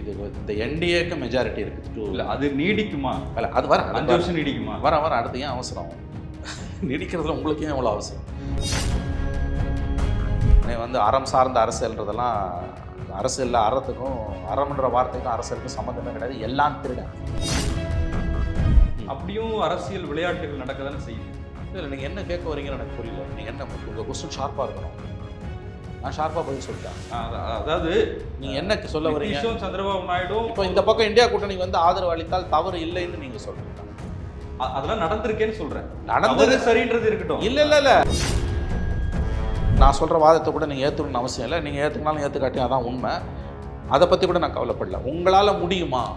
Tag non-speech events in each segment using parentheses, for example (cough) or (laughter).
இது இந்த என்டிஏக்கு மெஜாரிட்டி இருக்குது டூ இல்ல அது நீடிக்குமா? அல்ல அது வர அஞ்சு வர. வருஷம் நீடிக்குமா? வர வர அடுத்து ஏன் அவசரம்? (laughs) நீடிக்கிறதுல உங்களுக்கு ஏன் எவ்வளோ அவசரம்? நீ வந்து அறம் சார்ந்த அரசியல்ன்றதெல்லாம் அரசியலில் அறத்துக்கும் அறம்ன்ற வார்த்தைக்கும் அரசியலுக்கும் சம்மந்தமே கிடையாது. எல்லாம் திருடன். அப்படியும் அரசியல் விளையாட்டுகள் நடக்க தானே செய்யுது. இல்லை நீங்கள் என்ன கேட்க வரீங்கன்னு எனக்கு புரியல. நீங்கள் என்ன உங்கள் கொஸ்டின் ஷார்ப்பாக இருக்கணும். நான் ஷார்ப்பாக பதில் சொல்லிட்டேன். அத- அதாவது நீங்கள் என்ன சொல்ல வரீங்க? சந்திரபாபு நாயுடும் இப்போ இந்த பக்கம் இந்தியா கூட்டணிக்கு வந்து ஆதரவு அளித்தால் தவறு இல்லைன்னு நீங்கள் சொல்றீங்க. அதெல்லாம் நடந்திருக்கேன்னு சொல்றேன். நடந்தது சரின்றது இருக்கட்டும். இல்ல இல்ல இல்ல. நான் சொல்ற வாதத்தை கூட நீங்க ஏத்துக்கணும்னு அவசியம் இல்லை. நீங்க ஏத்துக்கினாலும் ஏத்துக்காட்டி அதான் உண்மை. அதை பத்தி கூட நான் கவலைப்படல. உங்களால முடியுமா?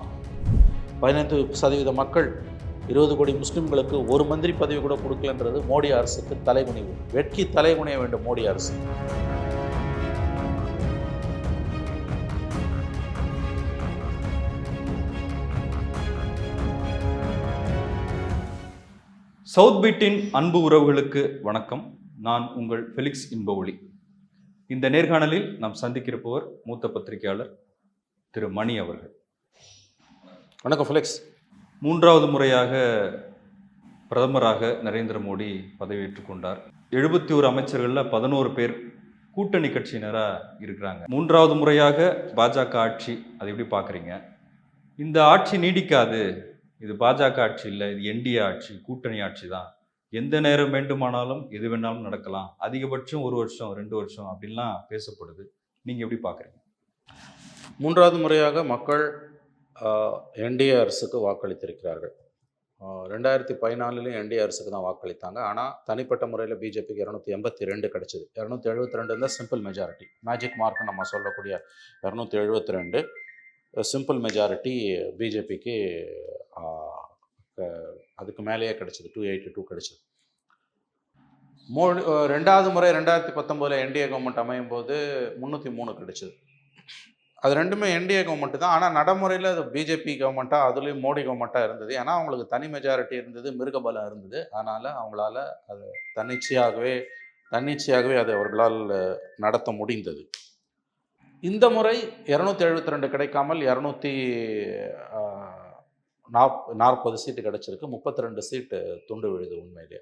பதினைந்து சதவீத மக்கள் இருபது கோடி முஸ்லிம்களுக்கு ஒரு மந்திரி பதவி கூட கொடுக்கலன்றது மோடி அரசுக்கு தலைகுனிவு. வெட்கி தலைகுனிய வேண்டும் மோடி அரசு. சவுத் பீட்டின் அன்பு உறவுகளுக்கு வணக்கம். நான் உங்கள் ஃபெலிக்ஸ் இன்பஒளி இந்த நேர்காணலில் நாம் சந்திக்கிறப்பவர் மூத்த பத்திரிகையாளர் திரு மணி அவர்கள். வணக்கம் ஃபிலிக்ஸ். மூன்றாவது முறையாக பிரதமராக நரேந்திர மோடி பதவியேற்றுக் கொண்டார். எழுபத்தி ஒரு அமைச்சர்களில் பதினோரு பேர் கூட்டணி கட்சியினராக இருக்கிறாங்க. மூன்றாவது முறையாக பாஜக ஆட்சி அதை எப்படி பார்க்குறீங்க? இந்த ஆட்சி நீடிக்காது இது பாஜக ஆட்சி இல்லை இது என்டிஏ ஆட்சி கூட்டணி ஆட்சி தான் எந்த நேரம் வேண்டுமானாலும் எது வேணாலும் நடக்கலாம். அதிகபட்சம் ஒரு வருஷம் ரெண்டு வருஷம் அப்படின்லாம் பேசப்படுது. நீங்கள் எப்படி பார்க்குறீங்க மூன்றாவது முறையாக மக்கள் என்டிஏ அரசுக்கு வாக்களித்திருக்கிறார்கள். ரெண்டாயிரத்தி பதினாலுலையும் என்டிஏ அரசுக்கு தான் வாக்களித்தாங்க. ஆனால் தனிப்பட்ட முறையில் பிஜேபிக்கு இரநூத்தி எண்பத்தி ரெண்டு கிடச்சிது. இரநூத்தி எழுபத்தி ரெண்டு இருந்தால் சிம்பிள் மெஜாரிட்டி மேஜிக் மார்க்னு நம்ம சொல்லக்கூடிய இரநூத்தி எழுபத்தி ரெண்டு. சிம்பிள் மெஜாரிட்டி பிஜேபிக்கு அதுக்கு மேலேயே கிடச்சிது. டூ எயிட்டி டூ கிடச்சிது. மோடி ரெண்டாவது முறை ரெண்டாயிரத்தி பத்தொம்போதில் என்டிஏ கவர்மெண்ட் அமையும் போது முந்நூற்றி மூணு கிடச்சிது. அது ரெண்டுமே என்டிஏ கவர்மெண்ட் தான். ஆனால் நடைமுறையில் அது பிஜேபி கவர்மெண்ட்டாக அதுலேயும் மோடி கவர்மெண்ட்டாக இருந்தது. ஏன்னா அவங்களுக்கு தனி மெஜாரிட்டி இருந்தது மிருகபலம் இருந்தது. அதனால் அவங்களால அது தன்னிச்சையாகவே தன்னிச்சையாகவே அதை அவர்களால் நடத்த முடிந்தது. இந்த முறை இரநூத்தி எழுபத்தி ரெண்டு கிடைக்காமல் இரநூத்தி நாப் நாற்பது சீட்டு கிடச்சிருக்கு. முப்பத்தி ரெண்டு சீட்டு துண்டு விழுது உண்மையிலே.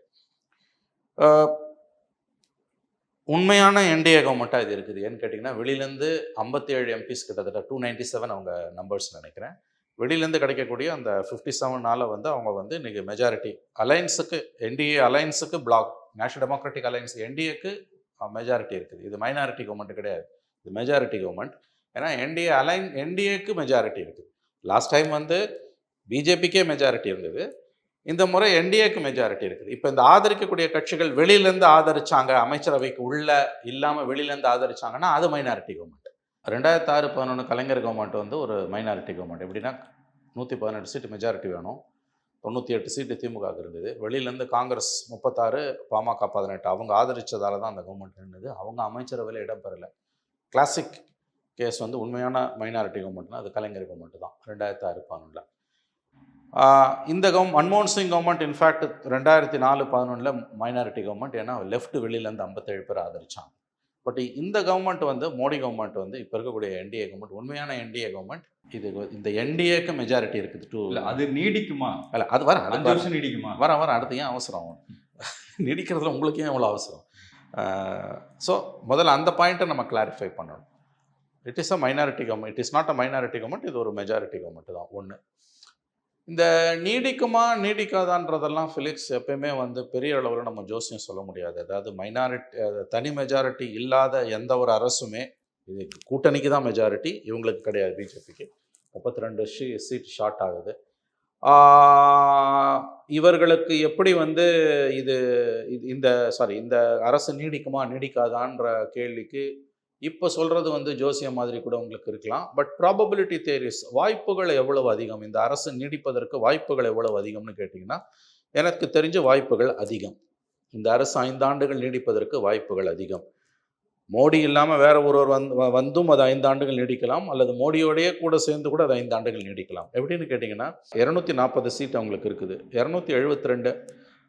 உண்மையான என்டிஏ கவர்மெண்ட்டாக இது இருக்குது. ஏன்னு கேட்டிங்கன்னா வெளியிலேருந்து ஐம்பத்தி ஏழு எம்பிஸ் கிட்டத்தட்ட டூ நைன்டி செவன் அவங்க நம்பர்ஸ் நினைக்கிறேன். வெளியிலேருந்து கிடைக்கக்கூடிய அந்த ஃபிஃப்டி செவனால் வந்து அவங்க வந்து இன்றைக்கி மெஜாரிட்டி அலைன்ஸுக்கு என்டிஏ அலைன்ஸுக்கு பிளாக் நேஷனல் டெமோக்ராட்டிக் அலைன்ஸ் என்டிஏக்கு மெஜாரிட்டி இருக்குது. இது மைனாரிட்டி கவர்மெண்ட் கிடையாது. இது மெஜாரிட்டி கவர்மெண்ட் ஏன்னா என்டிஏ அலைன் என்டிஏக்கு மெஜாரிட்டி இருக்குது லாஸ்ட் டைம் வந்து பிஜேபிக்கே மெஜாரிட்டி இருந்தது. இந்த முறை என்டிஏக்கு மெஜாரிட்டி இருக்குது. இப்போ இந்த ஆதரிக்கக்கூடிய கட்சிகள் வெளியிலேருந்து ஆதரிச்சாங்க அமைச்சரவைக்கு உள்ள இல்லாமல் வெளியிலேருந்து ஆதரிச்சாங்கன்னா அது மைனாரிட்டி கவர்மெண்ட் ரெண்டாயிரத்தி ஆறு பதினொன்று கலைஞர் கவர்மெண்ட் வந்து ஒரு மைனாரிட்டி கவர்மெண்ட் எப்படின்னா நூற்றி பதினெட்டு சீட்டு மெஜாரிட்டி வேணும். தொண்ணூற்றி எட்டு சீட்டு திமுக இருந்தது. வெளியிலேருந்து காங்கிரஸ் முப்பத்தாறு பாமக பதினெட்டு. அவங்க ஆதரித்ததால தான் அந்த கவர்மெண்ட் இருந்தது அவங்க அமைச்சரவையில் இடம் பெறலை. கிளாசிக் கேஸ் வந்து உண்மையான மைனாரிட்டி கவர்மெண்ட்னா அது கலைஞர் கவர்மெண்ட் தான். ரெண்டாயிரத்தி ஆறு பதினொன்றில் இந்த கவர்ம் மன்மோகன் சிங் கவர்மெண்ட் இன்ஃபேக்ட் ரெண்டாயிரத்தி நாலு பதினொன்றில் மைனாரிட்டி கவர்மெண்ட் ஏன்னா லெஃப்ட் வெளியிலேருந்து ஐம்பத்தேழு பேர் ஆதரிச்சாங்க பட் இந்த கவர்மெண்ட் வந்து மோடி கவர்மெண்ட் வந்து இப்போ இருக்கக்கூடிய என்டிஏ கவர்மெண்ட் உண்மையான என்டிஏ கவர்மெண்ட் இது இந்த என்டிஏக்கு மெஜாரிட்டி இருக்குது. டூ இல்லை அது நீடிக்குமா? இல்லை அது வர அஞ்சு வர. வருஷம் நீடிக்குமா? வர வர அடுத்து ஏன் அவசரம்? நீடிக்கிறதுல உங்களுக்கு ஏன் இவ்வளோ அவசரம் ஸோ முதல்ல அந்த பாயிண்ட்டை நம்ம கிளாரிஃபை பண்ணணும். It is a minority government it is not a minority government இது ஒரு மெஜாரிட்டி கவர்மெண்ட் தான் ஒன்று இந்த நீடிக்குமா நீடிக்காதான்றதெல்லாம் ஃபிலிக்ஸ் எப்பயுமே வந்து பெரிய அளவில் நம்ம ஜோசியம் சொல்ல முடியாது. அதாவது மைனாரிட்டி தனி மெஜாரிட்டி இல்லாத எந்த ஒரு அரசுமே இது கூட்டணிக்கு தான் மெஜாரிட்டி இவங்களுக்கு கிடையாது பிஜேபிக்கு. முப்பத்தி ரெண்டு ஷீ சீட் ஷார்ட் ஆகுது இவர்களுக்கு எப்படி வந்து இது இது- இந்த சாரி இந்த அரசு நீடிக்குமா நீடிக்காதான்ற கேள்விக்கு இப்போ சொல்கிறது வந்து ஜோசியம் மாதிரி கூட உங்களுக்கு இருக்கலாம். பட் ப்ராபபிலிட்டி தேரிஸ் வாய்ப்புகள் எவ்வளவு அதிகம்? இந்த அரசு நீடிப்பதற்கு வாய்ப்புகள் எவ்வளவு அதிகம்னு கேட்டிங்கன்னா எனக்கு தெரிஞ்ச வாய்ப்புகள் அதிகம். இந்த அரசு ஐந்தாண்டுகள் நீடிப்பதற்கு வாய்ப்புகள் அதிகம். மோடி இல்லாமல் வேற ஒருவர் வந்து வந்தும் அது ஐந்தாண்டுகள் நீடிக்கலாம் அல்லது மோடியோடையே கூட சேர்ந்து கூட அது ஐந்தாண்டுகள் நீடிக்கலாம். எப்படின்னு கேட்டிங்கன்னா இரநூத்தி நாற்பது சீட் அவங்களுக்கு இருக்குது. இரநூத்தி எழுபத்தி ரெண்டு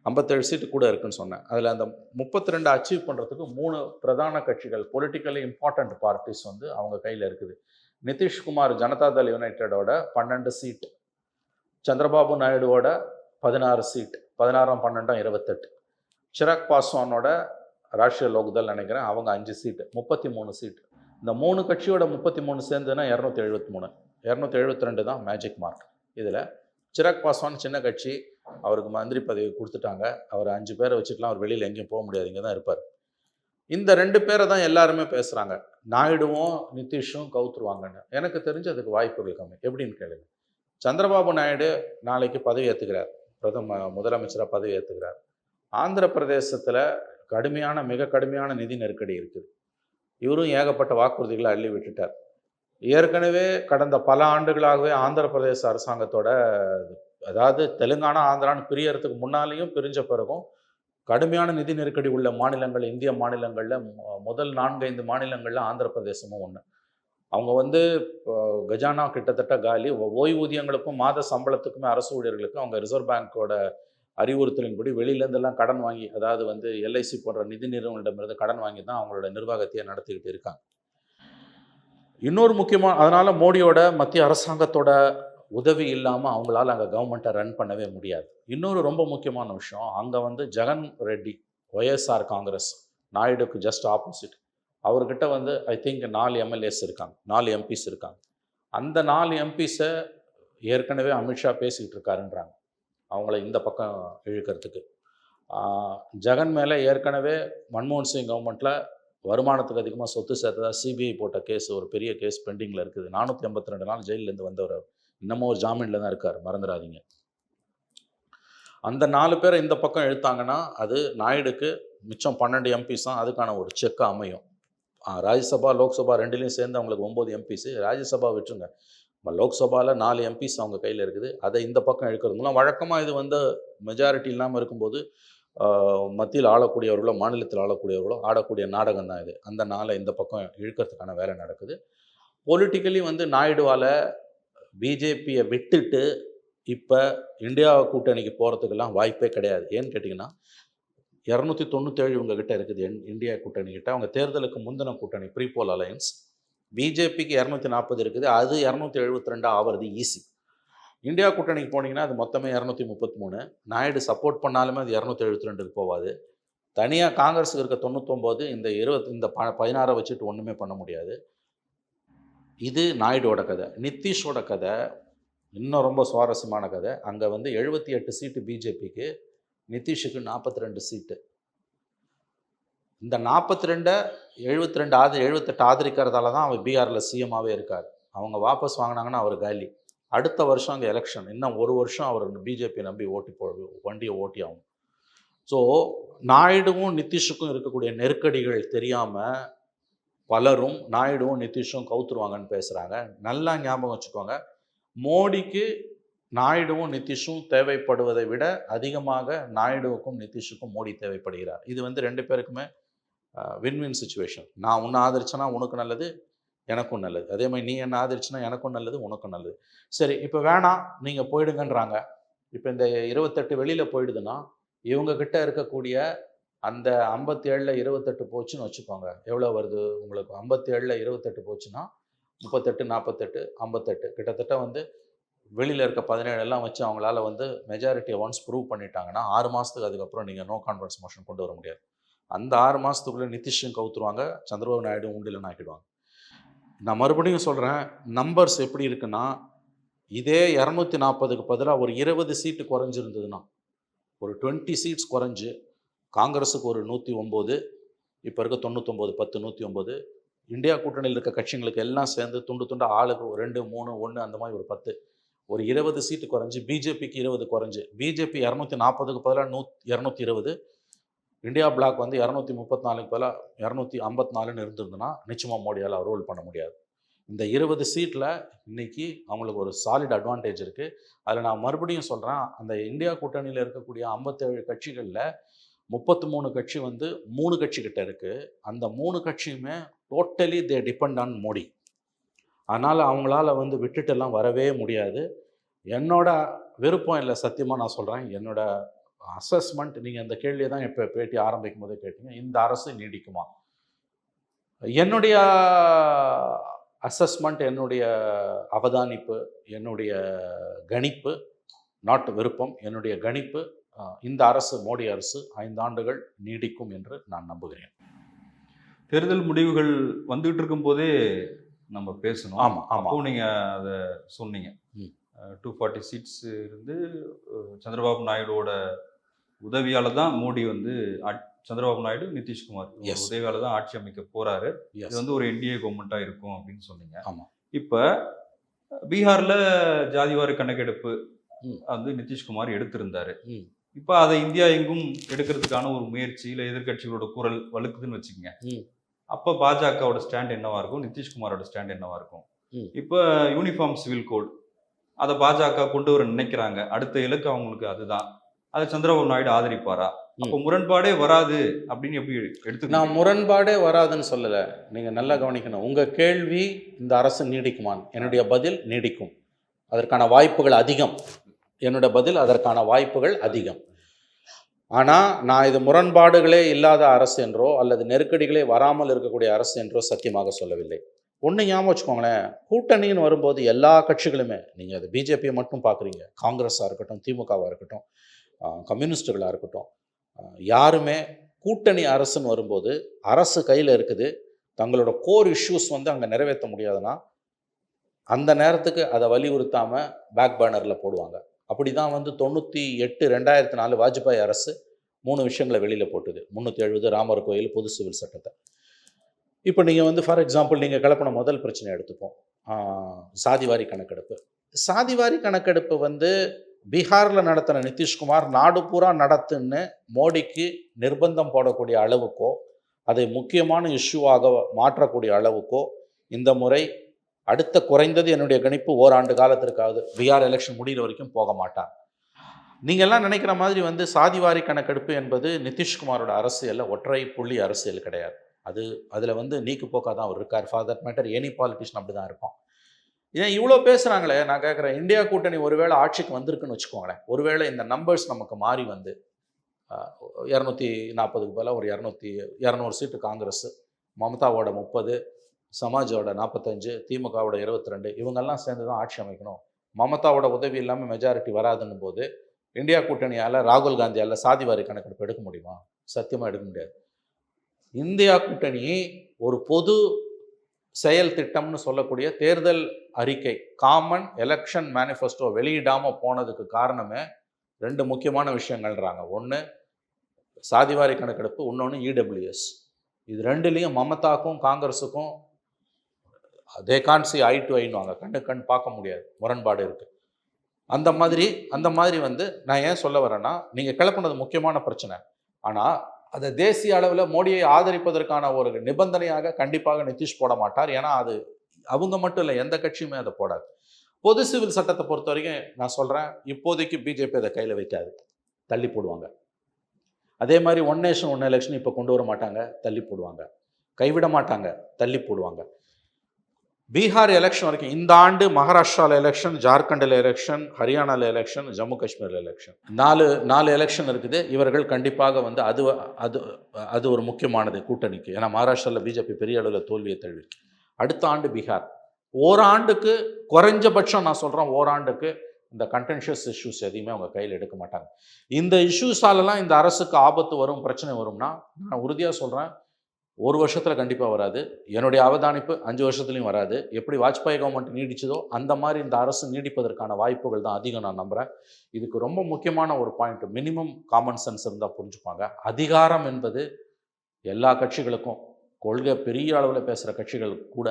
ஐம்பத்தேழு சீட்டு கூட இருக்குன்னு சொன்னேன். அதில் அந்த முப்பத்தி ரெண்டு அச்சீவ் பண்ணுறதுக்கு மூணு பிரதான கட்சிகள் பொலிட்டிக்கலி இம்பார்ட்டண்ட் பார்ட்டிஸ் வந்து அவங்க கையில் இருக்குது. நிதிஷ்குமார் ஜனதாதள் யுனைடெடோட பன்னெண்டு சீட் சந்திரபாபு நாயுடுவோட பதினாறு சீட் பதினாறாம் பன்னெண்டாம் இருபத்தெட்டு. சிராக் பாஸ்வானோட ராஷ்டிரிய லோக்தள் நினைக்கிறேன் அவங்க அஞ்சு சீட்டு முப்பத்தி மூணு சீட் இந்த மூணு கட்சியோட முப்பத்தி மூணு சேர்ந்துன்னா இரநூத்தி எழுபத்தி மூணு. இரநூத்தி எழுபத்தி ரெண்டு தான் மேஜிக் மார்க் இதில் சிராக் பாஸ்வான் சின்ன கட்சி அவருக்கு மந்திரி பதவி கொடுத்துட்டாங்க. அவர் அஞ்சு பேரை வச்சுட்டுலாம் அவர் வெளியில் எங்கேயும் போக முடியாது. இங்கே தான் இருப்பார். இந்த ரெண்டு பேரை தான் எல்லாருமே பேசுகிறாங்க நாயுடுவும் நிதிஷும் கவுத்துருவாங்கன்னு. எனக்கு தெரிஞ்சு அதுக்கு வாய்ப்புகள் கம்மி. எப்படின்னு கேளுங்க. சந்திரபாபு நாயுடு நாளைக்கு பதவி ஏற்றுக்கிறார் பிரதம முதலமைச்சராக பதவி ஏற்றுக்கிறார் ஆந்திர பிரதேசத்தில் கடுமையான மிக கடுமையான நிதி நெருக்கடி இருக்குது. இவரும் ஏகப்பட்ட வாக்குறுதிகளை அள்ளி விட்டுட்டார். ஏற்கனவே கடந்த பல ஆண்டுகளாகவே ஆந்திர பிரதேச அரசாங்கத்தோட அதாவது தெலுங்கானா ஆந்திரான்னு பிரியறதுக்கு முன்னாலேயும் பிரிஞ்ச பிறகும் கடுமையான நிதி நெருக்கடி உள்ள மாநிலங்கள் இந்திய மாநிலங்களில் முதல் நான்கைந்து மாநிலங்களில் ஆந்திர பிரதேசமும் ஒன்று அவங்க வந்து கஜானா கிட்டத்தட்ட காலி. ஓய்வூதியங்களுக்கும் மாத சம்பளத்துக்குமே அரசு ஊழியர்களுக்கும் அவங்க ரிசர்வ் பேங்க்கோட அறிவுறுத்தலின்படி வெளியிலேருந்தெல்லாம் கடன் வாங்கி அதாவது வந்து எல்ஐசி போன்ற நிதி நிறுவனங்களிடமிருந்து கடன் வாங்கி தான் அவங்களோட நிர்வாகத்தையே நடத்திக்கிட்டு இருக்காங்க. இன்னொரு முக்கியமாக அதனால் மோடியோட மத்திய அரசாங்கத்தோட உதவி இல்லாமல் அவங்களால அங்கே கவர்மெண்ட்டை ரன் பண்ணவே முடியாது. இன்னொரு ரொம்ப முக்கியமான விஷயம் அங்கே வந்து ஜெகன் ரெட்டி ஒய்எஸ்ஆர் காங்கிரஸ் நாயுடுக்கு ஜஸ்ட் ஆப்போசிட் அவர்கிட்ட வந்து ஐ திங்க் நாலு எம்எல்ஏஸ் இருக்காங்க நாலு எம்பிஸ் இருக்காங்க. அந்த நாலு எம்பிஸை ஏற்கனவே அமித்ஷா பேசிக்கிட்டு இருக்காருன்றாங்க அவங்கள இந்த பக்கம் இழுக்கிறதுக்கு. ஜெகன் மேலே ஏற்கனவே மன்மோகன் சிங் கவர்மெண்ட்டில் வருமானத்துக்கு அதிகமாக சொத்து சேர்த்ததா சிபிஐ போட்ட கேஸ் ஒரு பெரிய கேஸ் பெண்டிங்கில் இருக்குது. நானூற்றி ஐம்பத்தி ரெண்டு நாள் ஜெயிலேருந்து வந்தவர் அவர். இன்னமும் ஒரு ஜாமீனில் தான் இருக்கார். மறந்துடாதீங்க அந்த நாலு பேரை இந்த பக்கம் இழுத்தாங்கன்னா அது நாயுடுக்கு மிச்சம் பன்னெண்டு எம்பிஸ் தான் அதுக்கான ஒரு செக்காக அமையும். ராஜ்யசபா லோக்சபா ரெண்டுலேயும் சேர்ந்து அவங்களுக்கு ஒம்பது எம்பிஸ் ராஜ்யசபா விட்டுருங்க. லோக்சபாவில் நாலு எம்பிஸ் அவங்க கையில் இருக்குது. அதை இந்த பக்கம் இழுக்கிறது மூலம் வழக்கமாக இது வந்து மெஜாரிட்டி இல்லாமல் இருக்கும்போது மத்தியில் ஆளக்கூடியவர்களோ மாநிலத்தில் ஆளக்கூடியவர்களோ ஆடக்கூடிய நாடகம் தான் இது. அந்த நாளை இந்த பக்கம் இழுக்கிறதுக்கான வேலை நடக்குது. பொலிட்டிக்கலி வந்து நாயுடுவால் பிஜேபியை விட்டுட்டு இப்போ இந்தியா கூட்டணிக்கு போகிறதுக்கெல்லாம் வாய்ப்பே கிடையாது. ஏன்னு கேட்டிங்கன்னா இரநூத்தி தொண்ணூற்றேழு இவங்ககிட்ட இருக்குது என் இந்தியா கூட்டணி கிட்ட. அவங்க தேர்தலுக்கு முந்தின கூட்டணி ப்ரீபோல் அலையன்ஸ் பிஜேபிக்கு இரநூத்தி நாற்பது இருக்குது அது இரநூத்தி எழுபத்தி ரெண்டு ஆகிறது ஈஸி இந்தியா கூட்டணிக்கு போனீங்கன்னா அது மொத்தமே இரநூத்தி முப்பத்தி மூணு. நாயுடு சப்போர்ட் பண்ணாலுமே அது இரநூத்தி எழுபத்தி ரெண்டுக்கு போகாது தனியாக காங்கிரஸுக்கு இருக்க தொண்ணூத்தொம்போது இந்த இருபத்தி இந்த ப பதினாறை வச்சுட்டு ஒன்றுமே பண்ண முடியாது. இது நாயுடோட கதை. நிதிஷோட கதை. இன்னும் ரொம்ப சுவாரஸ்யமான கதை. அங்கே வந்து எழுபத்தி எட்டு சீட்டு பிஜேபிக்கு நிதிஷுக்கு நாற்பத்தி ரெண்டு சீட்டு. இந்த நாற்பத்தி ரெண்டை எழுபத்தி ரெண்டு ஆதரி எழுபத்தெட்டு ஆதரிக்கிறதால தான் அவர் பீகாரில் சிஎம்மாகவே இருக்கார். அவங்க வாபஸ் வாங்கினாங்கன்னா அவர் காலி. அடுத்த வருஷம் அங்கே எலெக்ஷன் இன்னும் ஒரு வருஷம் அவர் பிஜேபி நம்பி ஓட்டி போ வண்டியை ஓட்டி ஆகும் ஸோ நாயுடுவும் நிதிஷுக்கும் இருக்கக்கூடிய நெருக்கடிகள் தெரியாமல் பலரும் நாயுடுவும் நிதிஷும் கவுத்துருவாங்கன்னு பேசுகிறாங்க நல்லா ஞாபகம் வச்சுக்கோங்க. மோடிக்கு நாயுடுவும் நிதிஷும் தேவைப்படுவதை விட அதிகமாக நாயுடுவுக்கும் நிதிஷுக்கும் மோடி தேவைப்படுகிறார். இது வந்து ரெண்டு பேருக்குமே வின்வின் சுச்சுவேஷன் நான் உன்னை ஆதரிச்சேன்னா உனக்கு நல்லது எனக்கும் நல்லது. அதே மாதிரி நீ என்ன ஆதரிச்சுன்னா எனக்கும் நல்லது உனக்கும் நல்லது. சரி இப்போ வேணாம் நீங்கள் போயிடுங்கன்றாங்க. இப்போ இந்த இருபத்தெட்டு வெளியில் போயிடுதுன்னா இவங்கக்கிட்ட இருக்கக்கூடிய அந்த ஐம்பத்தி ஏழில் இருபத்தெட்டு போச்சுன்னு வச்சுக்கோங்க. எவ்வளோ வருது உங்களுக்கு? ஐம்பத்தி ஏழில் இருபத்தெட்டு போச்சுன்னா முப்பத்தெட்டு நாற்பத்தெட்டு ஐம்பத்தெட்டு. கிட்டத்தட்ட வந்து வெளியில் இருக்க பதினேழு எல்லாம் வச்சு அவங்களால வந்து மெஜாரிட்டியை ஒன்ஸ் ப்ரூவ் பண்ணிட்டாங்கன்னா ஆறு மாதத்துக்கு அதுக்கப்புறம் நீங்கள் நோ கான்ஃபிடன்ஸ் மோஷன் கொண்டு வர முடியாது. அந்த ஆறு மாதத்துக்குள்ளே நிதிஷும் கவுத்துருவாங்க சந்திரபாபு நாயுடு உண்டிலன்னு ஆக்கிடுவாங்க. நான் மறுபடியும் சொல்கிறேன் நம்பர்ஸ் எப்படி இருக்குன்னா இதே இரநூத்தி நாற்பதுக்கு பதிலாக ஒரு இருபது சீட்டு குறைஞ்சிருந்ததுன்னா ஒரு டுவெண்ட்டி சீட்ஸ் குறைஞ்சு காங்கிரஸுக்கு ஒரு நூற்றி ஒம்பது இப்போ இருக்க தொண்ணூத்தொம்பது பத்து நூற்றி ஒம்பது இந்தியா கூட்டணியில் இருக்க கட்சிங்களுக்கு எல்லாம் சேர்ந்து துண்டு துண்டு ஆளுக்கு ஒரு ரெண்டு மூணு ஒன்று அந்த மாதிரி ஒரு பத்து. ஒரு இருபது சீட்டு குறைஞ்சி பிஜேபிக்கு இருபது குறைஞ்சி. பிஜேபி இரநூத்தி நாற்பதுக்கு பதிலாக நூ இரநூத்தி இருபது. இந்தியா பிளாக் வந்து இரநூத்தி முப்பத்தி நாலுக்கு பதிலாக இரநூத்தி ஐம்பத்தி நாலுன்னு இருந்திருந்ததுன்னா நிச்சயமாக மோடியால் ரோல் பண்ண முடியாது. இந்த இருபது சீட்டில் இன்னைக்கு அவங்களுக்கு ஒரு சாலிட் அட்வான்டேஜ் இருக்குது அதில் நான் மறுபடியும் சொல்கிறேன் அந்த இந்தியா கூட்டணியில் இருக்கக்கூடிய ஐம்பத்தேழு கட்சிகளில் முப்பத்து மூணு கட்சி வந்து மூணு கட்சி கிட்ட இருக்குது அந்த மூணு கட்சியுமே totally they depend on Modi. அதனால் அவங்களால வந்து விட்டுட்டெல்லாம் வரவே முடியாது. என்னோட விருப்பம் இல்லை சத்தியமாக நான் சொல்கிறேன் என்னோட அசஸ்மெண்ட் நீங்கள் அந்த கேள்வியை தான் இப்போ பேட்டி ஆரம்பிக்கும் போதே கேட்டீங்க. இந்த அரசு நீடிக்குமா? என்னுடைய அசஸ்மெண்ட் என்னுடைய அவதானிப்பு என்னுடைய கணிப்பு நாட்டு விருப்பம் என்னுடைய கணிப்பு இந்த அரசு மோடி அரசு ஐந்து ஆண்டுகள் நீடிக்கும் என்று நான் நம்புகிறேன் தேர்தல் முடிவுகள் வந்துகிட்டு இருக்கும் போதே நம்ம பேசணும் ஆமா ஆமா அப்போ நீங்க அதை சொன்னீங்க. டூ ஃபார்ட்டி சீட்ஸ் இருந்து சந்திரபாபு நாயுடுவோட உதவியால தான் மோடி வந்து சந்திரபாபு நாயுடு நிதிஷ்குமார். உதவியால தான் ஆட்சி அமைக்க போறாரு. இது வந்து ஒரு என்டிஏ கவர்மெண்ட்டா இருக்கும் அப்படின்னு சொன்னீங்க ஆமா. இப்ப பீகார்ல ஜாதிவாரி கணக்கெடுப்பு. வந்து நிதிஷ்குமார் எடுத்திருந்தாரு. இப்ப அதை இந்தியா எங்கும் எடுக்கிறதுக்கான ஒரு முயற்சி இல்ல எதிர்க்கட்சிகளோட குரல் வலுக்குதுன்னு வச்சுக்கோங்க. அப்ப பாஜகவோட ஸ்டாண்ட் என்னவா இருக்கும்? நிதிஷ்குமாரோட ஸ்டாண்ட் என்னவா இருக்கும். இப்ப யூனிஃபார்ம் சிவில் கோட் அதை பாஜக கொண்டு வர நினைக்கிறாங்க. அடுத்த இலக்கு அவங்களுக்கு அதுதான். அதை சந்திரபாபு நாயுடு ஆதரிப்பாரா? அப்போ முரண்பாடே வராது அப்படின்னு எப்படி நான் எடுத்துக்கலாம் முரண்பாடே வராதுன்னு சொல்லலை. நீங்கள் நல்லா கவனிக்கணும். உங்கள் கேள்வி இந்த அரசு நீடிக்குமான்? என்னுடைய பதில் நீடிக்கும். அதற்கான வாய்ப்புகள் அதிகம். என்னோட பதில் அதற்கான வாய்ப்புகள் அதிகம். ஆனால் நான் இது முரண்பாடுகளே இல்லாத அரசு என்றோ அல்லது நெருக்கடிகளே வராமல் இருக்கக்கூடிய அரசு என்றோ சத்தியமாக சொல்லவில்லை. ஒன்று ஞாபகம் வச்சுக்கோங்களேன். கூட்டணின்னு வரும்போது எல்லா கட்சிகளுமே நீங்கள் அது பிஜேபியை மட்டும் பார்க்குறீங்க. காங்கிரஸாக இருக்கட்டும் திமுகவாக இருக்கட்டும் கம்யூனிஸ்டுகளாக இருக்கட்டும் யாருமே கூட்டணி அரசுன்னு வரும்போது அரசு கையில் இருக்குது. தங்களோட கோர் இஷ்யூஸ் வந்து அங்கே நிறைவேற்ற முடியாதுன்னா அந்த நேரத்துக்கு அதை வலியுறுத்தாமல் பேக் பேனரில் போடுவாங்க. அப்படி தான் வந்து தொண்ணூற்றி எட்டு ரெண்டாயிரத்தி நாலு வாஜ்பாய் அரசு மூணு விஷயங்களை வெளியில் போட்டுது. முந்நூற்றி எழுபது ராமர் கோயில் பொது சிவில் சட்டத்தை. இப்போ நீங்கள் வந்து ஃபார் எக்ஸாம்பிள் நீங்கள் கலப்பின முதல் பிரச்சனை எடுத்துப்போம். சாதிவாரி கணக்கெடுப்பு. சாதிவாரி கணக்கெடுப்பு வந்து பீகாரில் நடத்தின நிதிஷ்குமார் நாடு பூரா நடத்துன்னு மோடிக்கு நிர்பந்தம் போடக்கூடிய அளவுக்கோ அதை முக்கியமான இஷ்யூவாக மாற்றக்கூடிய அளவுக்கோ இந்த முறை அடுத்த குறைந்தது என்னுடைய கணிப்பு ஓராண்டு காலத்திற்காவது. பீகார் எலெக்ஷன் முடிகிற வரைக்கும் போக மாட்டார் நீங்கள்லாம் நினைக்கிற மாதிரி வந்து சாதிவாரி கணக்கெடுப்பு என்பது நிதிஷ்குமாரோட அரசியலில் ஒற்றை புள்ளி அரசியல் கிடையாது. அது அதில் வந்து நீக்கு போக்காக தான் அவர் இருக்கார். For that matter any politician அப்படி தான் இருப்பான். ஏன் இவ்வளோ பேசுகிறாங்களே நான் கேட்குறேன் இந்தியா கூட்டணி ஒருவேளை ஆட்சிக்கு வந்திருக்குன்னு வச்சுக்கோங்களேன். ஒருவேளை இந்த நம்பர்ஸ் நமக்கு மாறி வந்து இரநூத்தி நாற்பதுக்கு பதிலாக ஒரு இரநூத்தி இரநூறு சீட்டு காங்கிரஸ் மமதாவோட முப்பது சமாஜோட நாற்பத்தஞ்சு திமுகவோட இருபத்தி ரெண்டு இவங்கெல்லாம் சேர்ந்து தான் ஆட்சி அமைக்கணும். மமதாவோட உதவி இல்லாமல் மெஜாரிட்டி வராதுன்னு போது இந்தியா கூட்டணியால் ராகுல் காந்தியால் சாதிவாரி கணக்கெடுப்பு எடுக்க முடியுமா? சத்தியமாக எடுக்க முடியாது. இந்தியா கூட்டணி ஒரு பொது செயல் திட்டம்னு சொல்லக்கூடிய தேர்தல் அறிக்கை காமன் எலெக்ஷன் மேனிஃபெஸ்டோ வெளியிடாமல் போனதுக்கு காரணமே ரெண்டு முக்கியமான விஷயங்கள்ன்றாங்க. ஒன்று சாதிவாரி கணக்கெடுப்பு இன்னொன்று இடபிள்யூஎஸ் இது ரெண்டுலேயும் மமதாக்கும் காங்கிரஸுக்கும் they can't see eye to ஐன்னுவாங்க கண்ணு கண் பார்க்க முடியாது. முரண்பாடு இருக்குது அந்த மாதிரி அந்த மாதிரி வந்து நான் ஏன் சொல்ல வரேன்னா நீங்கள் கிளப்புனது முக்கியமான பிரச்சனை. ஆனால் அதை தேசிய அளவில் மோடியை ஆதரிப்பதற்கான ஒரு நிபந்தனையாக கண்டிப்பாக நிதிஷ் போட மாட்டார். ஏன்னா அது அவங்க மட்டும் இல்லை எந்த கட்சியுமே அதை போடாது. பொது சிவில் சட்டத்தை பொறுத்த வரைக்கும் நான் சொல்கிறேன் இப்போதைக்கு பிஜேபி அதை கையில் வைக்காது. தள்ளி போடுவாங்க. அதே மாதிரி ஒன் நேஷன் ஒன் எலெக்ஷன் இப்போ கொண்டு வர மாட்டாங்க தள்ளி போடுவாங்க. கைவிட மாட்டாங்க தள்ளி போடுவாங்க. பீகார் எலெக்ஷன் வரைக்கும் இந்த ஆண்டு மகாராஷ்டிராவில் எலெக்ஷன் ஜார்க்கண்டில் எலெக்ஷன் ஹரியானாவில் எலெக்ஷன் ஜம்மு காஷ்மீரில் எலெக்ஷன் நாலு நாலு எலெக்ஷன் இருக்குது. இவர்கள் கண்டிப்பாக வந்து அது அது அது ஒரு முக்கியமானது கூட்டணிக்கு. ஏன்னா மகாராஷ்டிராவில் பிஜேபி பெரிய அளவில் தோல்வியை தழுவி அடுத்த ஆண்டு பீகார். ஓராண்டுக்கு குறைஞ்சபட்சம் நான் சொல்கிறேன் ஓராண்டுக்கு இந்த கண்டென்ஷியஸ் இஷ்யூஸ் எதையுமே அவங்க கையில் எடுக்க மாட்டாங்க. இந்த இஷ்யூஸாலலாம் இந்த அரசுக்கு ஆபத்து வரும் பிரச்சனை வரும்னா நான் உறுதியாக சொல்கிறேன் ஒரு வருஷத்தில் கண்டிப்பாக வராது. என்னுடைய அவதானிப்பு அஞ்சு வருஷத்துலையும் வராது. எப்படி வாஜ்பாய் கவர்மெண்ட் நீடிச்சதோ அந்த மாதிரி இந்த அரசு நீடிப்பதற்கான வாய்ப்புகள் தான் அதிகம் நான் நம்புகிறேன் இதுக்கு ரொம்ப முக்கியமான ஒரு பாயிண்ட் மினிமம் காமன் சென்ஸ் இருந்தால் புரிஞ்சுப்பாங்க. அதிகாரம் என்பது எல்லா கட்சிகளுக்கும் கொள்கை பெரிய அளவில் பேசுகிற கட்சிகள் கூட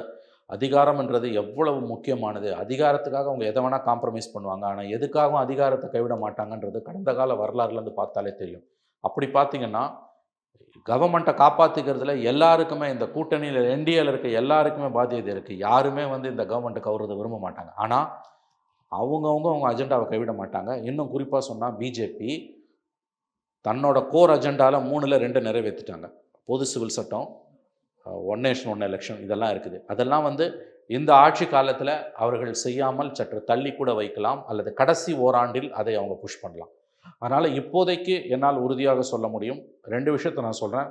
அதிகாரம்ன்றது எவ்வளவு முக்கியமானது? அதிகாரத்துக்காக அவங்க எதை வேணால் காம்ப்ரமைஸ் பண்ணுவாங்க. ஆனால் எதுக்காகவும் அதிகாரத்தை கைவிட மாட்டாங்கன்றது கடந்த கால வரலாறுலேருந்து பார்த்தாலே தெரியும். அப்படி பார்த்தீங்கன்னா கவர்மெண்ட்டை காப்பாற்றிக்கிறதுல எல்லாருக்குமே இந்த கூட்டணியில் என்டிஏல இருக்க எல்லாருக்குமே பாத்தியதை இருக்குது யாருமே வந்து இந்த கவர்மெண்ட்டை கவுறதை விரும்ப மாட்டாங்க. ஆனால் அவங்கவுங்க அவங்க அஜெண்டாவை கைவிட மாட்டாங்க. இன்னும் குறிப்பாக சொன்னால் பிஜேபி தன்னோட கோர் அஜெண்டாவில் மூணில் ரெண்டு நிறைவேற்றிட்டாங்க பொது சிவில் சட்டம் ஒன் நேஷன் ஒன் எலெக்ஷன் இதெல்லாம் இருக்குது. அதெல்லாம் வந்து இந்த ஆட்சி காலத்தில் அவர்கள் செய்யாமல் சற்று தள்ளி கூட வைக்கலாம் அல்லது கடைசி ஓராண்டில் அதை அவங்க புஷ் பண்ணலாம். அதனால் இப்போதைக்கு என்னால் உறுதியாக சொல்ல முடியும். ரெண்டு விஷயத்தை நான் சொல்கிறேன்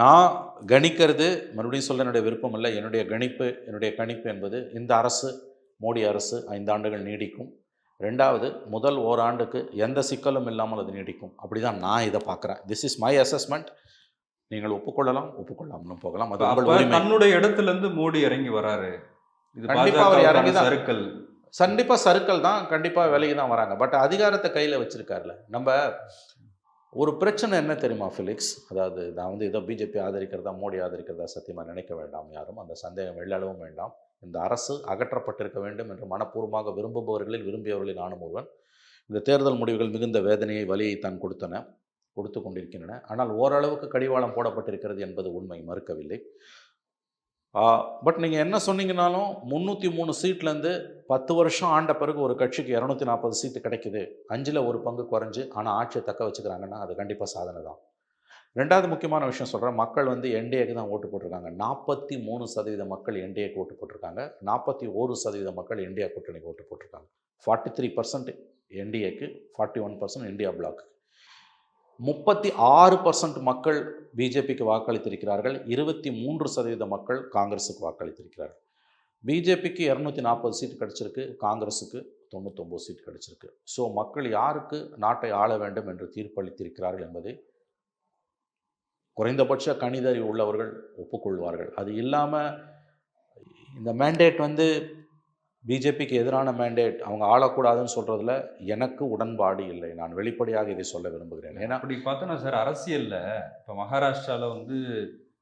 நான் கணிக்கிறது மறுபடியும் சொல்ல என்னுடைய விருப்பம் இல்லை. என்னுடைய கணிப்பு என்னுடைய கணிப்பு என்பது இந்த அரசு மோடி அரசு ஐந்து ஆண்டுகள் நீடிக்கும். ரெண்டாவது முதல் ஓராண்டுக்கு எந்த சிக்கலும் இல்லாமல் அது நீடிக்கும். அப்படி தான் நான் இதை பார்க்குறேன். திஸ் இஸ் மை அசஸ்மெண்ட் நீங்கள் ஒப்புக்கொள்ளலாம் ஒப்புக்கொள்ளாமலும் போகலாம். அது தன்னுடைய இடத்துல இருந்து மோடி இறங்கி வராரு. இது பாஜக இறங்கி தான். சருக்கள் கண்டிப்பாக சருக்கள் தான் கண்டிப்பாக விலைக்கு தான் வராங்க. பட் அதிகாரத்தை கையில் வச்சுருக்காருல. நம்ம ஒரு பிரச்சனை என்ன தெரியுமா ஃபிலிக்ஸ் அதாவது நான் வந்து ஏதோ பிஜேபி ஆதரிக்கிறதா மோடி ஆதரிக்கிறதா சத்தியமாக நினைக்க வேண்டாம் யாரும். அந்த சந்தேகம் வெள்ளளவும் வேண்டாம். இந்த அரசு அகற்றப்பட்டிருக்க வேண்டும் என்று மனப்பூர்வமாக விரும்புபவர்களில் விரும்பியவர்களில் நானும் ஒருவன். இந்த தேர்தல் முடிவுகள் மிகுந்த வேதனையை வலியை தான் கொடுத்தன கொடுத்து கொண்டிருக்கின்றன. ஆனால் ஓரளவுக்கு கடிவாளம் போடப்பட்டிருக்கிறது என்பது உண்மை மறுக்கவில்லை. பட் நீங்கள் என்ன சொன்னீங்கனாலும் முந்நூற்றி மூணு சீட்லேருந்து பத்து வருஷம் ஆண்ட பிறகு ஒரு கட்சிக்கு இரநூத்தி நாற்பது சீட்டு கிடைக்குது. அஞ்சில் ஒரு பங்கு குறைஞ்சி ஆனால் ஆட்சியை தக்க வச்சுக்கிறாங்கன்னா அது கண்டிப்பாக சாதனை தான். ரெண்டாவது முக்கியமான விஷயம் சொல்கிறேன் மக்கள் வந்து என்டிஏக்கு தான் ஓட்டு போட்டிருக்காங்க. நாற்பத்தி மூணு சதவீத மக்கள் என்டிஏக்கு ஓட்டு போட்டிருக்காங்க. நாற்பத்தி ஒரு சதவீத மக்கள் இந்தியா கூட்டணிக்கு ஓட்டு போட்டிருக்காங்க. ஃபார்ட்டி த்ரீ பர்சன்ட் என்டிஏக்கு ஃபார்ட்டி ஒன் பர்சன்ட் இந்தியா பிளாக்கு முப்பத்தி ஆறு பர்சன்ட் மக்கள் பிஜேபிக்கு வாக்களித்திருக்கிறார்கள். இருபத்தி மூன்று சதவீத மக்கள் காங்கிரஸுக்கு வாக்களித்திருக்கிறார்கள். பிஜேபிக்கு இரநூத்தி நாற்பது சீட் கிடச்சிருக்கு. காங்கிரஸுக்கு தொண்ணூத்தொம்பது சீட் கிடச்சிருக்கு. ஸோ மக்கள் யாருக்கு நாட்டை ஆள வேண்டும் என்று தீர்ப்பளித்திருக்கிறார்கள் என்பதை குறைந்தபட்ச கணிதறி உள்ளவர்கள் ஒப்புக்கொள்வார்கள். அது இல்லாமல் இந்த மேண்டேட் வந்து பிஜேபிக்கு எதிரான மேண்டேட் அவங்க ஆளக்கூடாதுன்னு சொல்கிறதுல எனக்கு உடன்பாடு இல்லை. நான் வெளிப்படையாக இதை சொல்ல விரும்புகிறேன். ஏன்னா அப்படி பார்த்தோன்னா சார் அரசியல்ல இப்ப மகாராஷ்டிரால வந்து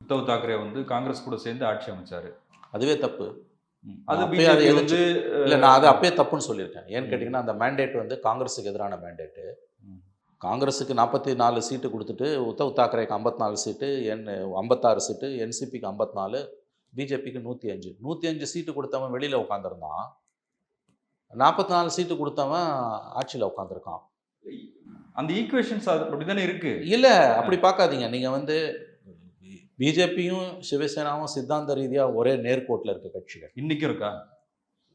உத்தவ் தாக்கரே வந்து காங்கிரஸ் கூட சேர்ந்து ஆட்சி அமைச்சாரு. அதுவே தப்பு. அது அதை எதிர்த்து- வந்து இல்லை நான் அதை அப்பயே தப்புன்னு சொல்லியிருக்கேன். ஏன்னு கேட்டிங்கன்னா அந்த மேண்டேட் வந்து காங்கிரஸுக்கு எதிரான மேண்டேட்டு. காங்கிரஸுக்கு நாற்பத்தி நாலு சீட்டு கொடுத்துட்டு உத்தவ் தாக்கரேக்கு ஐம்பத்தி நாலு சீட்டு என் ஐம்பத்தாறு சீட்டு என்சிபிக்கு ஐம்பத்தி நாலு பிஜேபிக்கு நூற்றி அஞ்சு. நூற்றி அஞ்சு சீட்டு கொடுத்தவன் வெளியில் உட்காந்துருந்தான் நாற்பத்தி நாலு சீட்டு கொடுத்தவன் ஆட்சியில் உட்காந்துருக்கான் அந்த ஈக்குவேஷன்ஸ் அப்படிதானே இருக்கு? இல்லை அப்படி பார்க்காதீங்க. நீங்கள் வந்து பிஜேபியும் சிவசேனாவும் சித்தாந்த ரீதியாக ஒரே நேர்கோட்டில் இருக்க கட்சிகள். இன்னைக்கு இருக்கா?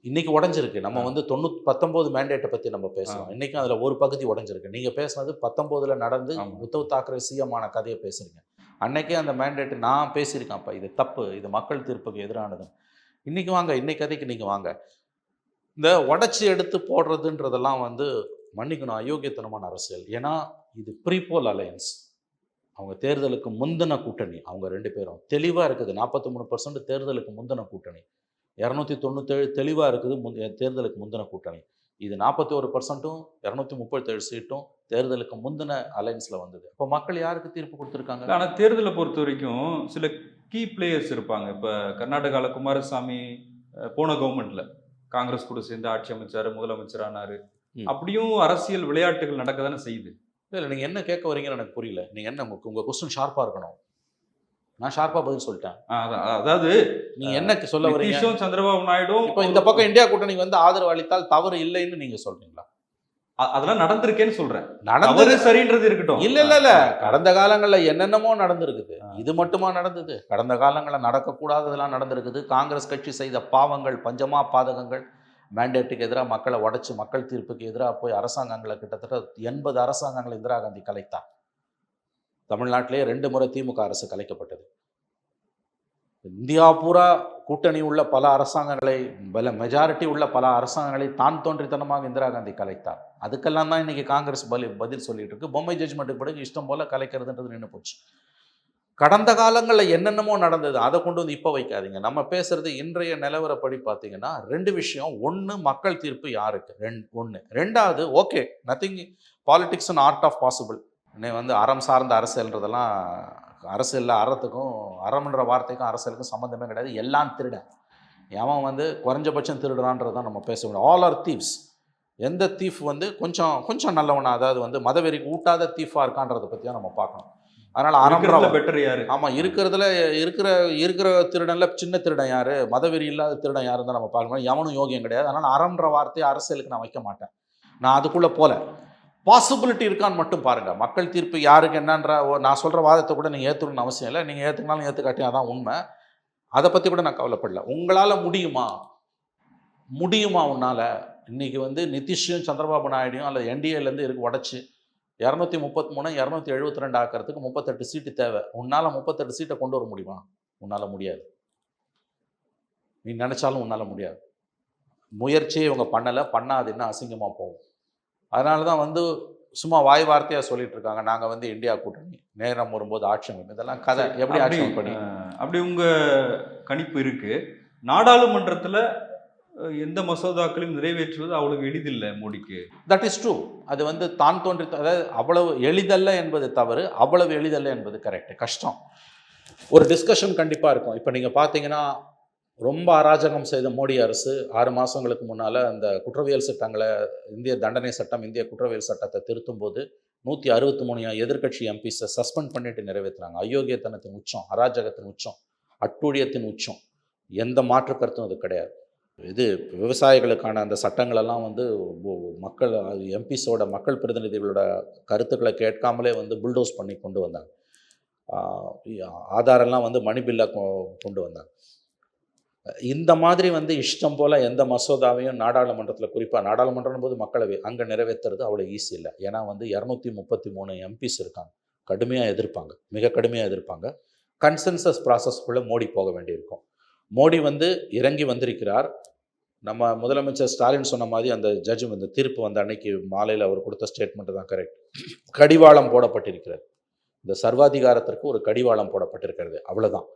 இன்னைக்கு உடஞ்சிருக்கு. நம்ம. வந்து தொண்ணூத் பத்தொம்போது மேண்டேட்டை பற்றி நம்ம பேசுகிறோம் ஆ. இன்னைக்கும் அதில் ஒரு பகுதி உடஞ்சிருக்கு. நீங்கள் பேசுனது பத்தொம்போதுல நடந்து. உத்தவ் தாக்கரே சிஎமான கதையை பேசுறீங்க. அன்னைக்கே அந்த மேண்டேட் நான் பேசியிருக்கேன்ப்பா இது தப்பு இது மக்கள் தீர்ப்புக்கு எதிரானது இன்றைக்கி வாங்க இன்னைக்கு கதைக்கு நீங்கள் வாங்க. இந்த உடச்சி எடுத்து போடுறதுன்றதெல்லாம் வந்து மன்னிக்கணும் அயோக்கியத்தனமான அரசியல். ஏன்னா இது ப்ரீபோல் அலையன்ஸ் அவங்க தேர்தலுக்கு முந்தின கூட்டணி அவங்க ரெண்டு பேரும். தெளிவாக இருக்குது நாற்பத்தி மூணு பர்சன்ட் தேர்தலுக்கு முந்தின கூட்டணி. இரநூத்தி தொண்ணூத்தேழு தெளிவாக இருக்குது முன் தேர்தலுக்கு முந்தின கூட்டணி. இது நாற்பத்தி ஒரு பர்சன்ட்டும் இரநூத்தி முப்பத்தேழு சீட்டும் தேர்தலுக்கு முந்தின அலைன்ஸில் வந்தது. அப்போ மக்கள் யாருக்கு தீர்ப்பு கொடுத்துருக்காங்க? ஆனா தேர்தலை பொறுத்த வரைக்கும் சில கீ பிளேயர்ஸ் இருப்பாங்க. இப்ப கர்நாடகால குமாரசாமி போன கவர்மெண்ட்ல காங்கிரஸ் கூட சேர்ந்து ஆட்சி அமைச்சாரு முதலமைச்சர் ஆனாரு. அப்படியும் அரசியல் விளையாட்டுகள் நடக்க தானே செய்யுது. இல்லை நீங்கள் என்ன கேட்க வரீங்கன்னு எனக்கு புரியல. நீங்கள் என்ன உங்கள் கொஸ்டின் ஷார்ப்பாக இருக்கணும். நான் ஷார்ப்பாக பதில் சொல்லிட்டேன். அதாவது நீங்கள் என்ன சொல்ல வரீங்க சந்திரபாபு நாயுடும் இப்போ இந்த பக்கம் இந்தியா கூட்டணிக்கு வந்து ஆதரவு அளித்தால் தவறு இல்லைன்னு நீங்கள் சொல்றீங்களா? அதெல்லாம் நடந்திருக்கேன்னு சொல்றேன். நடந்தது சரின்றது இருக்கட்டும். இல்ல இல்ல இல்ல. கடந்த காலங்கள்ல என்னென்னமோ நடந்திருக்குது. இது மட்டுமா நடந்தது? கடந்த காலங்களில் நடக்கக்கூடாததெல்லாம் நடந்திருக்குது. காங்கிரஸ் கட்சி செய்த பாவங்கள் பஞ்சமா பாதகங்கள் மேண்டேட்டுக்கு எதிராக மக்களை உடைச்சு மக்கள் தீர்ப்புக்கு எதிராக போய் அரசாங்கங்களை கிட்டத்தட்ட எண்பது அரசாங்கங்களை இந்திரா காந்தி கலைத்தார் தமிழ்நாட்டிலே ரெண்டு முறை திமுக அரசு கலைக்கப்பட்டது. இந்தியா பூரா கூட்டணி உள்ள பல அரசாங்கங்களை பல மெஜாரிட்டி உள்ள பல அரசாங்கங்களை தான் தோன்றித்தனமாக இந்திரா காந்தி கலைத்தார். அதுக்கெல்லாம் தான் இன்னைக்கு காங்கிரஸ் பலி பதில் சொல்லிட்டு இருக்கு. பொம்மை ஜட்ஜ்மெண்ட்டுக்கு பிறகு இஷ்டம் போல கலைக்கிறதுன்றது நின்று போச்சு. கடந்த காலங்களில் என்னென்னமோ நடந்தது அதை கொண்டு வந்து இப்போ வைக்காதீங்க. நம்ம பேசுறது இன்றைய நிலவரப்படி பார்த்தீங்கன்னா ரெண்டு விஷயம். ஒன்று மக்கள் தீர்ப்பு யாருக்கு? ரெண் ஒன்று ரெண்டாவது okay nothing politics and art of possible வந்து அறம் சார்ந்த அரசியல்ன்றதெல்லாம் அரசியலில் அறத்துக்கும் அறம்ன்ற வார்த்தைக்கும் அரசியலுக்கும் சம்மந்தமே கிடையாது. எல்லாம் திருடன் எவன் வந்து குறைஞ்சபட்சம் திருடுறான்றது தான் நம்ம பேச முடியும். ஆல் ஆர் தீவ்ஸ் எந்த தீஃப் வந்து கொஞ்சம் கொஞ்சம் நல்லவனா அதாவது வந்து மதவெறிக்கு ஊட்டாத தீஃபாக இருக்கான்றதை பற்றியும் நம்ம பார்க்கணும். அதனால் அறம்ன்ற பெட்டர் யாரு? ஆமாம் இருக்கிறதுல இருக்கிற இருக்கிற திருடன்ல சின்ன திருடன் யாரு? மதவெறி இல்லாத திருடன் யாருன்னு தான் நம்ம பார்க்கணும் எவனும் யோகியம் கிடையாது. அதனால் அறம்ன்ற வார்த்தையை அரசியலுக்கு நான் வைக்க மாட்டேன். நான் அதுக்குள்ளே போல. பாசிபிலிட்டி இருக்கான்னு மட்டும் பாருங்க. மக்கள் தீர்ப்பு யாருக்கு என்னன்ற ஓ, நான் சொல்கிற வாதத்தை கூட நீங்கள் ஏற்றுக்கணும்னு அவசியம் இல்லை. நீங்கள் ஏற்றுக்கினாலும் ஏற்றுக்காட்டி அதான் உண்மை. அதை பற்றி கூட நான் கவலைப்படல. உங்களால் முடியுமா? முடியுமா உன்னால்? இன்றைக்கி வந்து நிதிஷும் சந்திரபாபு நாயுடையும் அல்லது என்டிஏலேருந்து இருக்கு உடச்சி இரநூத்தி முப்பத்தி மூணு இரநூத்தி எழுபத்தி ரெண்டு ஆக்கிறதுக்கு முப்பத்தெட்டு சீட்டு தேவை. உன்னால் முப்பத்தெட்டு சீட்டை கொண்டு வர முடியுமா? உன்னால் முடியாது. நீ நினச்சாலும் உன்னால் முடியாது. முயற்சியை இவங்க பண்ணலை. பண்ணாதுன்னா அசிங்கமாக போகும். அதனால தான் வந்து சும்மா வாய் வார்த்தையாக சொல்லிட்டு இருக்காங்க நாங்கள் வந்து இந்தியா கூட்டணி நேரம் வரும்போது ஆட்சி அமைப்பு. இதெல்லாம் கதை. எப்படி ஆட்சி பண்ணி அப்படி உங்க கணிப்பு இருக்கு. நாடாளுமன்றத்துல எந்த மசோதாக்களையும் நிறைவேற்றுவது அவ்வளவு எளிதில்லை மோடிக்கு. தட் இஸ் ட்ரூ அது வந்து தான் தோன்றி அதாவது அவ்வளவு எளிதல்ல என்பது தவறு அவ்வளவு எளிதல்ல என்பது கரெக்ட் கஷ்டம். ஒரு டிஸ்கஷன் கண்டிப்பாக இருக்கும். இப்போ நீங்கள் பார்த்தீங்கன்னா ரொம்ப அராஜகம் செய்த மோடி அரசு ஆறு மாதங்களுக்கு முன்னால் அந்த குற்றவியல் சட்டங்களை இந்திய தண்டனை சட்டம் இந்திய குற்றவியல் சட்டத்தை திருத்தும் போது நூற்றி அறுபத்தி மூணு எதிர்க்கட்சி எம்பிஸை சஸ்பெண்ட் பண்ணிட்டு நிறைவேற்றுறாங்க அயோக்கியத்தனத்தின் உச்சம் அராஜகத்தின் உச்சம் அட்டூழியத்தின் உச்சம். எந்த மாற்று கருத்தும் அது கிடையாது. இது விவசாயிகளுக்கான அந்த சட்டங்களெல்லாம் வந்து மக்கள் எம்பிஸோட மக்கள் பிரதிநிதிகளோட கருத்துக்களை கேட்காமலே வந்து புல்டோஸ் பண்ணி கொண்டு வந்தாங்க. ஆதாரெல்லாம் வந்து மணி பில்லாக கொண்டு வந்தாங்க. இந்த மாதிரி வந்து இஷ்டம் போல் எந்த மசோதாவையும் நாடாளுமன்றத்தில் குறிப்பாக நாடாளுமன்றம் போது மக்களவை அங்கே நிறைவேற்றுறது அவ்வளோ ஈஸி இல்லை. ஏன்னா வந்து இரநூத்தி முப்பத்தி மூணு எம்பிஸ் இருக்காங்க. கடுமையாக எதிர்ப்பாங்க. மிக கடுமையாக எதிர்ப்பாங்க. கன்சென்சஸ் ப்ராசஸ்க்குள்ளே மோடி போக வேண்டியிருக்கும். மோடி வந்து இறங்கி வந்திருக்கிறார். நம்ம முதலமைச்சர் ஸ்டாலின் சொன்ன மாதிரி அந்த ஜட்ஜ் இந்த தீர்ப்பு வந்த அன்னைக்கு மாலையில் அவர் கொடுத்த ஸ்டேட்மெண்ட் தான் கரெக்ட் கடிவாளம் போடப்பட்டிருக்கிறது. இந்த சர்வாதிகாரத்திற்கு ஒரு கடிவாளம் போடப்பட்டிருக்கிறது. அவ்வளோதான்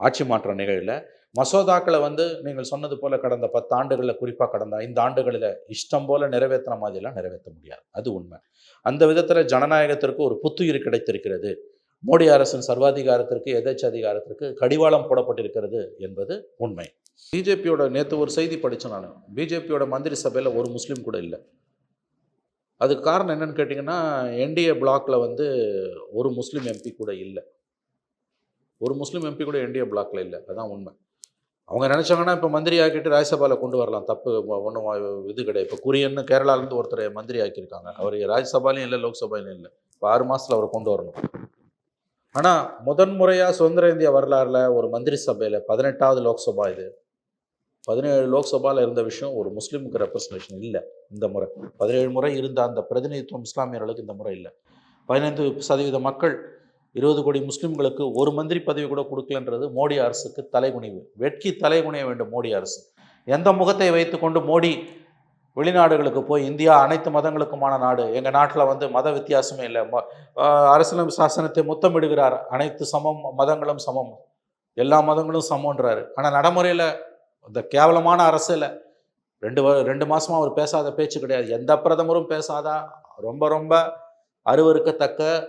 ஆட்சி மாற்றம் நிகழ்வில் மசோதாக்களை வந்து நீங்கள் சொன்னது போல கடந்த பத்து ஆண்டுகளில் குறிப்பாக கடந்த ஐந்து ஆண்டுகளில் இஷ்டம் போல நிறைவேற்றின மாதிரிலாம் நிறைவேற்ற முடியாது. அது உண்மை. அந்த விதத்தில் ஜனநாயகத்திற்கு ஒரு புத்துயிர் கிடைத்திருக்கிறது. மோடி அரசின் சர்வாதிகாரத்திற்கு எதேச்சதிகாரத்திற்கு கடிவாளம் போடப்பட்டிருக்கிறது என்பது உண்மை. பிஜேபியோட நேற்று ஒரு செய்தி படித்தேன் நான். பிஜேபியோட மந்திரி சபையில் ஒரு முஸ்லீம் கூட இல்லை. அதுக்கு காரணம் என்னன்னு கேட்டிங்கன்னா என்டிஏ பிளாக்ல வந்து ஒரு முஸ்லீம் எம்பி கூட இல்லை. ஒரு முஸ்லீம் எம்பி கூட என்டிஏ பிளாக்ல இல்லை. அதான் உண்மை. அவங்க நினச்சாங்கன்னா இப்போ மந்திரி ஆக்கிட்டு ராஜ்யசபாவில் கொண்டு வரலாம். தப்பு ஒன்றும் இது கிடையாது. இப்போ குரியன்னு கேரளாலேருந்து ஒருத்தரை மந்திரி ஆக்கியிருக்காங்க. அவர் ராஜ்யசபாலையும் இல்லை லோக்சபாலையும் இல்லை. இப்போ ஆறு மாதத்தில் அவரை கொண்டு வரணும். ஆனால் முதன் முறையாக சுதந்திர இந்திய வரலாறில் ஒரு மந்திரி சபையில் பதினெட்டாவது லோக்சபா இது. பதினேழு லோக்சபாவில் இருந்த விஷயம் ஒரு முஸ்லீமுக்கு ரெப்ரசன்டேஷன் இல்லை இந்த முறை. பதினேழு முறை இருந்த அந்த பிரதிநிதித்துவம் இஸ்லாமியர்களுக்கு இந்த முறை இல்லை. பதினைந்து சதவீத மக்கள் இருபது கோடி முஸ்லீம்களுக்கு ஒரு மந்திரி பதவி கூட கொடுக்கலன்றது மோடி அரசுக்கு தலைகுனிவு வெட்கி தலைகுனிய வேண்டும் மோடி அரசு. எந்த முகத்தை வைத்துக்கொண்டு மோடி வெளிநாடுகளுக்கு போய் இந்தியா அனைத்து மதங்களுக்குமான நாடு எங்கள் நாட்டில் வந்து மத வித்தியாசமே இல்லை. ம- ஆஹ் சாசனத்தை முத்தமிடுகிறார். அனைத்து சமம் மதங்களும் சமம். எல்லா மதங்களும் சமம்ன்றாரு. ஆனால் நடைமுறையில் இந்த கேவலமான அரசில் ரெண்டு ரெண்டு மாதமாக அவர் பேசாத பேச்சு கிடையாது. எந்த பிரதமரும் பேசாத? ரொம்ப ரொம்ப அருவருக்கத்தக்க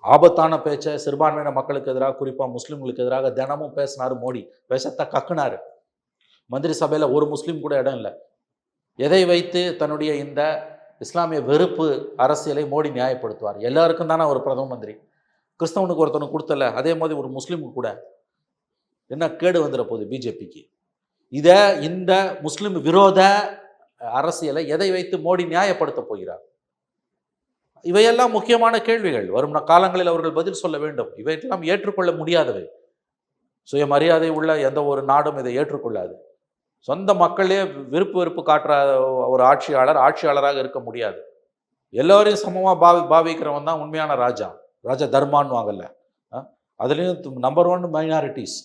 ஆபத்தான பேச்சை சிறுபான்மையின மக்களுக்கு எதிராக குறிப்பாக முஸ்லீம்களுக்கு எதிராக தினமும் பேசினார் மோடி. விஷத்தை கக்குனாரு. மந்திரி சபையில் ஒரு முஸ்லீம் கூட இடம் இல்லை. எதை வைத்து தன்னுடைய இந்த இஸ்லாமிய வெறுப்பு அரசியலை மோடி நியாயப்படுத்துவார்? எல்லாருக்கும் தானே ஒரு பிரதம மந்திரி. கிறிஸ்தவனுக்கு ஒருத்தனுக்கு கொடுத்தல அதே மாதிரி ஒரு முஸ்லீமுக்கு கூட. என்ன கேடு வந்துட போகுது பிஜேபிக்கு? இதை இந்த முஸ்லீம் விரோத அரசியலை எதை வைத்து மோடி நியாயப்படுத்த போகிறார்? இவையெல்லாம் முக்கியமான கேள்விகள். வரும் காலங்களில் அவர்கள் பதில் சொல்ல வேண்டும். இவையெல்லாம் ஏற்றுக்கொள்ள முடியாதவை. சுயமரியாதை உள்ள எந்த ஒரு நாடும் இதை ஏற்றுக்கொள்ளாது. சொந்த மக்களே விருப்பு வெறுப்பு காட்டுற ஒரு ஆட்சியாளர் ஆட்சியாளராக இருக்க முடியாது. எல்லோரையும் சமமாக பாவி பாவிக்கிறவன் தான் உண்மையான ராஜா. ராஜா தர்மான்னு வாங்கல அதுலேயும் நம்பர் ஒன் மைனாரிட்டிஸ்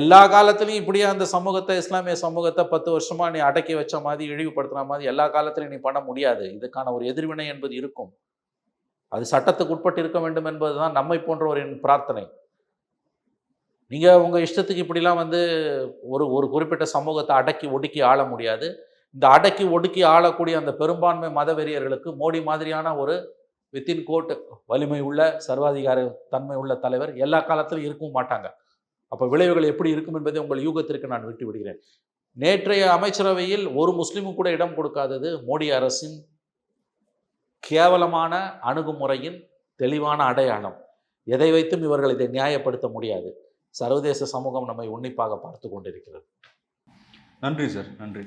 எல்லா காலத்துலையும் இப்படியே அந்த சமூகத்தை இஸ்லாமிய சமூகத்தை பத்து வருஷமாக நீ அடக்கி வச்ச மாதிரி இழிவுபடுத்துகிற மாதிரி எல்லா காலத்திலையும் நீ பண்ண முடியாது. இதுக்கான ஒரு எதிர்வினை என்பது இருக்கும். அது சட்டத்துக்கு உட்பட்டு இருக்க வேண்டும் என்பது தான் நம்மை போன்றவரின் பிரார்த்தனை. நீங்கள் உங்கள் இஷ்டத்துக்கு இப்படிலாம் வந்து ஒரு ஒரு குறிப்பிட்ட சமூகத்தை அடக்கி ஒடுக்கி ஆள முடியாது. இந்த அடக்கி ஒடுக்கி ஆளக்கூடிய அந்த பெரும்பான்மை மதவெறியர்களுக்கு மோடி மாதிரியான ஒரு வித்தின் கோட் வலிமை உள்ள சர்வாதிகார தன்மை உள்ள தலைவர் எல்லா காலத்திலும் இருக்கவும் மாட்டாங்க. அப்போ விளைவுகள் எப்படி இருக்கும் என்பதை உங்கள் யூகத்திற்கு நான் விட்டு விடுகிறேன். நேற்றைய அமைச்சரவையில் ஒரு முஸ்லீமும் கூட இடம் கொடுக்காதது மோடி அரசின் கேவலமான அணுகுமுறையின் தெளிவான அடையாளம். எதை வைத்தும் இவர்கள் இதை நியாயப்படுத்த முடியாது. சர்வதேச சமூகம் நம்மை உன்னிப்பாக பார்த்து கொண்டிருக்கிறது. நன்றி சார் நன்றி.